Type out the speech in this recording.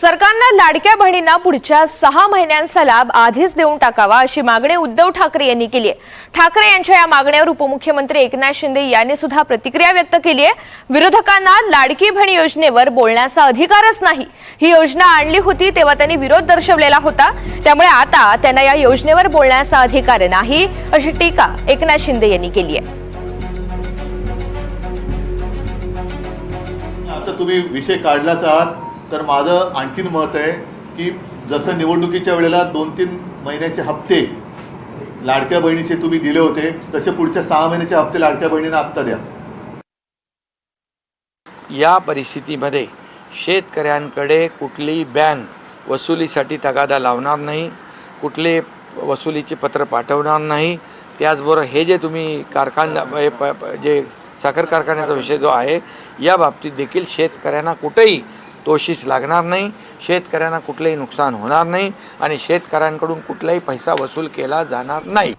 सरकारनं लाडक्या बहिणींना पुढच्या सहा महिन्यांचा लाभ आधीच देऊन टाकावा अशी मागणी उद्धव ठाकरे यांनी केली आहे. ठाकरे यांच्या या मागण्यावर उपमुख्यमंत्री एकनाथ शिंदे यांनी सुद्धा प्रतिक्रिया व्यक्त केली आहे. विरोधकांना लाडकी बहीण योजनेवर बोलण्याचा अधिकारच नाही. ही योजना आणली होती तेव्हा त्यांनी विरोध दर्शवलेला होता. त्यामुळे आता त्यांना या योजनेवर बोलण्याचा अधिकार नाही अशी टीका एकनाथ शिंदे यांनी केली आहे. आता तुम्ही विषय काढलाच आहात. तर माझं आणखीन मत आहे की जसं निवडणुकीच्या वेळेला दोन तीन महिन्याचे हप्ते लाडक्या बहिणीचे तुम्ही दिले होते तसे पुढच्या सहा महिन्याचे हप्ते लाडक्या बहिणींना हप्ता द्या. या परिस्थितीमध्ये शेतकऱ्यांकडे कुठलीही बँक वसुलीसाठी तगादा लावणार नाही कुठले वसुलीचे पत्र पाठवणार नाही. त्याचबरोबर हे जे तुम्ही कारखाना प- जे साखर कारखान्याचा विषय जो आहे या बाबतीत देखील शेतकऱ्यांना कुठेही तोशीस लागणार नाही शेतकऱ्यांना कुठलंही नुकसान होणार नाही आणि शेतकऱ्यांकडून कुठलाही पैसा वसूल केला जाणार नाही.